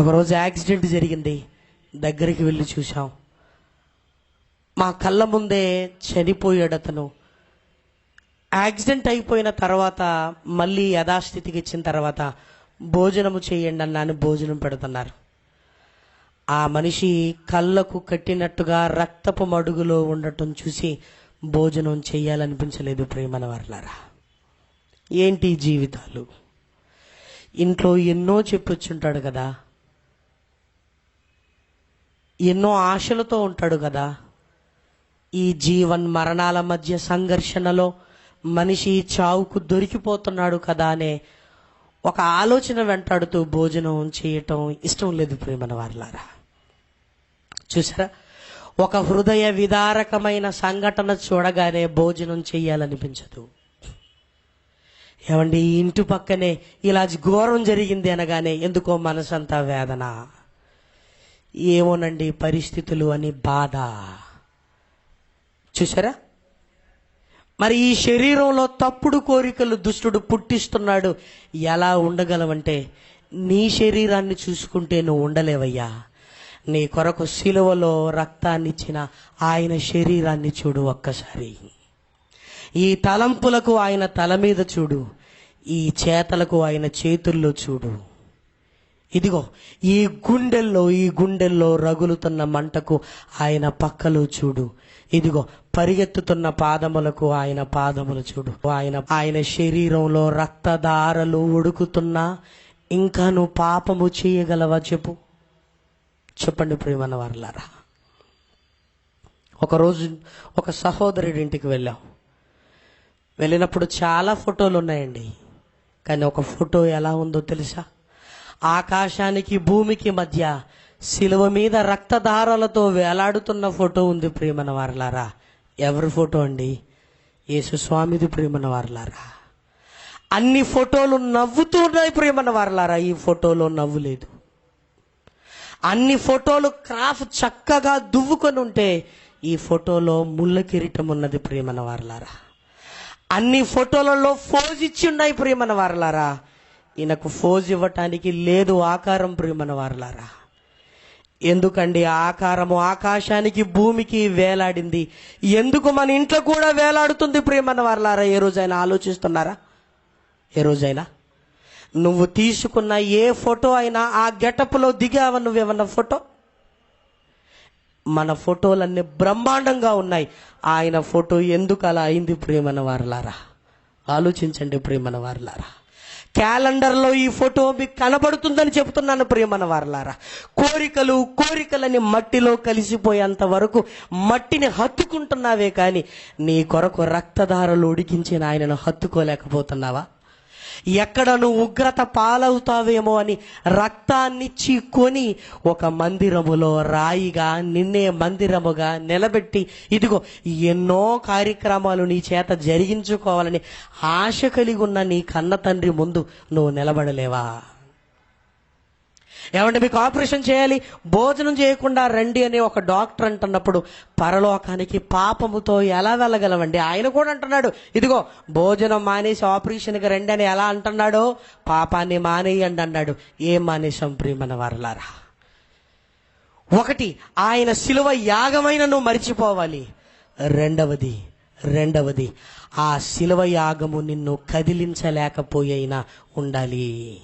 ఒకరోజు యాక్సిడెంట్ జరిగింది. దగ్గరికి వెళ్ళి చూసాం మా కళ్ళ ముందే చనిపోయాడు అతను. యాక్సిడెంట్ అయిపోయిన తర్వాత మళ్ళీ యథాస్థితికి ఇచ్చిన తర్వాత భోజనము చేయండి అన్నాను భోజనం పెడుతున్నారు. ఆ మనిషి కళ్ళకు కట్టినట్టుగా రక్తపు మడుగులో ఉండటం చూసి భోజనం చేయాలనిపించలేదు ప్రేమన వర్లారా ఏంటి జీవితాలు? ఇంట్లో ఎన్నో చెప్పొచ్చుంటాడు కదా. ఎన్నో ఆశలతో ఉంటాడు కదా. ఈ జీవన్ మరణాల మధ్య సంఘర్షణలో మనిషి చావుకు దొరికిపోతున్నాడు కదా అనే ఒక ఆలోచన వెంటాడుతూ భోజనం చేయటం ఇష్టం లేదు ప్రేమన వారిలారా. చూసారా? ఒక హృదయ విదారకమైన సంఘటన చూడగానే భోజనం చేయాలనిపించదు. ఏమండి ఈ ఇంటి పక్కనే ఇలా ఘోరం జరిగింది అనగానే ఎందుకో మనసంతా వేదన. ఏమోనండి పరిస్థితులు అని బాధ. చూసారా మరి ఈ శరీరంలో తప్పుడు కోరికలు దుష్టుడు పుట్టిస్తున్నాడు. ఎలా ఉండగలవంటే నీ శరీరాన్ని చూసుకుంటే నువ్వు ఉండలేవయ్యా. నీ కొరకు శిలువలో రక్తాన్ని ఇచ్చిన ఆయన శరీరాన్ని చూడు ఒక్కసారి. ఈ తలంపులకు ఆయన తల మీద చూడు. ఈ చేతలకు ఆయన చేతుల్లో చూడు. ఇదిగో ఈ గుండెల్లో ఈ గుండెల్లో రగులుతున్న మంటకు ఆయన పక్కలు చూడు. ఇదిగో పరిగెత్తుతున్న పాదములకు ఆయన పాదములు చూడు. ఆయన ఆయన శరీరంలో రక్తధారలు ఉడుకుతున్నా ఇంకా నువ్వు పాపము చేయగలవా చెప్పు. చెప్పండి ప్రేమన్న వారులారా ఒకరోజు ఒక సహోదరుడి ఇంటికి వెళ్ళాం. వెళ్ళినప్పుడు చాలా ఫోటోలు ఉన్నాయండి. కానీ ఒక ఫోటో ఎలా ఉందో తెలుసా? ఆకాశానికి భూమికి మధ్య శిలువ మీద రక్తదారాలతో వేలాడుతున్న ఫోటో ఉంది ప్రేమన వారలారా ఎవరి ఫోటో అండి? యేసు స్వామిది ప్రేమన వారలారా అన్ని ఫోటోలు నవ్వుతూ ఉన్నాయి ప్రేమన వారలారా ఈ ఫోటోలో నవ్వు లేదు. అన్ని ఫోటోలు క్రాఫ్ చక్కగా దువ్వుకొని ఉంటే ఈ ఫోటోలో ముళ్ళ కిరీటం ఉన్నది ప్రేమన వారలారా అన్ని ఫోటోలలో ఫోజ్ ఇచ్చి ఉన్నాయి ప్రియమన వారలారా ఈయనకు ఫోజ్ ఇవ్వటానికి లేదు ఆకారం ప్రియమన వారలారా. ఎందుకండి ఆకారము ఆకాశానికి భూమికి వేలాడింది? ఎందుకు మన ఇంట్లో కూడా వేలాడుతుంది ప్రియమన వారలారా? ఏ రోజైనా ఆలోచిస్తున్నారా? ఏ రోజైనా? నువ్వు తీసుకున్న ఏ ఫోటో అయినా ఆ గెటప్లో దిగావ నువ్వేమన్నా ఫోటో? మన ఫోటోలన్నీ బ్రహ్మాండంగా ఉన్నాయి. ఆయన ఫోటో ఎందుకు అలా అయింది ప్రేమన వారలారా? ఆలోచించండి ప్రేమన వారలారా. క్యాలెండర్లో ఈ ఫోటో మీకు కనబడుతుందని చెబుతున్నాను ప్రియమన వారలారా. కోరికలు కోరికలని మట్టిలో కలిసిపోయేంత వరకు మట్టిని హత్తుకుంటున్నావే కానీ నీ కొరకు రక్తధారలు ఉడికించిన ఆయనను హత్తుకోలేకపోతున్నావా? ఎక్కడ నువ్వు ఉగ్రత పాలవుతావేమో అని రక్తాన్నిచ్చి కొని ఒక మందిరములో రాయిగా నిన్నే మందిరముగా నిలబెట్టి ఇదిగో ఎన్నో కార్యక్రమాలు నీ చేత జరిగించుకోవాలని ఆశ కలిగి ఉన్న నీ కన్న తండ్రి ముందు నువ్వు నిలబడలేవా? ఏమంటే మీకు ఆపరేషన్ చేయాలి? భోజనం చేయకుండా రండి అని ఒక డాక్టర్ అంటున్నప్పుడు పరలోకానికి పాపముతో ఎలా వెళ్ళగలవండి ఆయన కూడా అంటున్నాడు ఇదిగో భోజనం మానేసి ఆపరేషన్కి రండి అని ఎలా అంటున్నాడో? పాపాన్ని మానేయండి అన్నాడు. ఏం మానేశాం ప్రియమన వారలారా? ఒకటి ఆయన శిలువ యాగమైన నువ్వు మరిచిపోవాలి. రెండవది రెండవది ఆ శిలువ యాగము నిన్ను కదిలించలేకపోయినా ఉండాలి.